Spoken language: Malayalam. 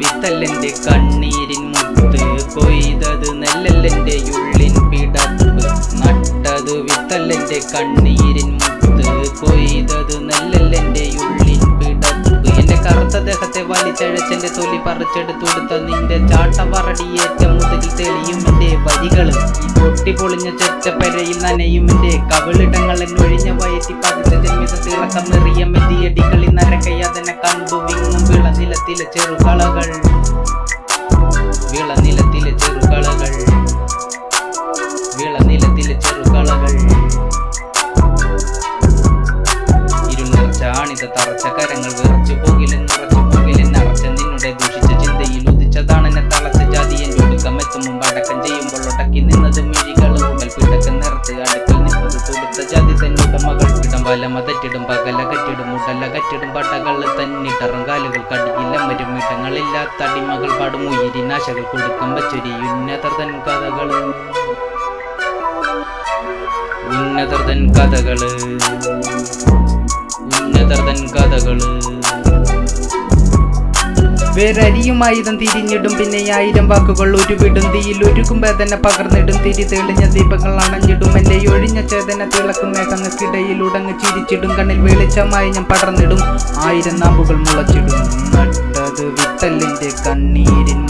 വിത്തല്ലെന്റെ കണ്ണീരിൻ മുത്ത് കൊയ്തത് നെല്ലല്ലെന്റെ ഉള്ളിൻ പിടപ്പ്. നട്ടത് വിത്തല്ലെന്റെ കണ്ണീരിൻ മുത്ത് കൊയ്തത് നെല്ലല്ലെന്റെ ഉള്ളിൻ പിടപ്പ്. എന്റെ കറുത്ത ദേഹത്തെ വലിച്ചഴച്ചെന്റെ തൊലി പറിച്ചെടുത്തുകൊടുത്ത നിന്റെ ചാട്ടവറടിയേറ്റ മുതുകിൽ തെളിയും എന്റെ വരികൾ ഈ പൊട്ടി പൊളിഞ്ഞ ചെറ്റപ്പരയിൽ നനയും എന്റെ കവിളിടങ്ങൾ എന്നൊഴിഞ്ഞ വയറ്റി പതിച്ച ജന്മിത നിറിയ മെതിയടികളിൽ നരകയാതന കണ്ടു വിങ്ങും വിളനിലത്തിലെ ചെറുകളകൾ. വിളനിലത്തിലെ ചെറുകളകൾ. വിളനിലത്തിലെ ചെറുകളകൾ. ചാണിത തറച്ച കരങ്ങൾ വിറച്ചു പോകില്ലെന്ന് നിറച്ചു പോകില്ലെന്ന് നിറച്ച നിന്നുടെ ദൂഷിച്ച ചിന്തയിൽ ഉദിച്ചതാണ് എന്നെ തളച്ച. ജാതി എന്റെ ഒടുക്കം എത്തും മുമ്പ് അടക്കം ചെയ്യുമ്പോൾ ഒടക്കി നിന്നത് മിഴികളും. ഉടൽ നിറച്ച് അടുക്കൽ നിന്നത് തുടുത്ത ജാതി. വലമ തെറ്റിടും പകല കറ്റിടും മുടല കറ്റിടും പടകൾ തന്നിട്ടറും കാലുകൾ കടിയില്ല വീട്ടങ്ങളില്ലാത്ത അടിമകൾ പാടും ഉയിരിനാശകൾ കൊടുക്കും വച്ചൊരി ഉന്നതർ തൻ കഥകൾ ഉന്നതർ തൻ കഥകൾ. ഉന്നതർതൻ കഥകൾ. വേരരിയുമായുധം തിരിഞ്ഞിടും പിന്നെ ആയിരം വാക്കുകൾ ഉരുവിടും. തീയിൽ ഉരുകുമ്പോ തന്നെ പകർന്നിടും. തിരി തെളിഞ്ഞ ദീപങ്ങൾ അണഞ്ഞിടും. എന്റെ ഒഴിഞ്ഞ ചേതന തിളക്കും മേഘങ്ങൾക്കിടയിൽ ഉടങ്ങ് ചിരിച്ചിടും. കണ്ണിൽ വെളിച്ചമായി ഞാൻ പടർന്നിടും. ആയിരം നാമ്പുകൾ മുളച്ചിടും. നട്ടത് വിത്തല്ലിന്റെ കണ്ണീരിൻ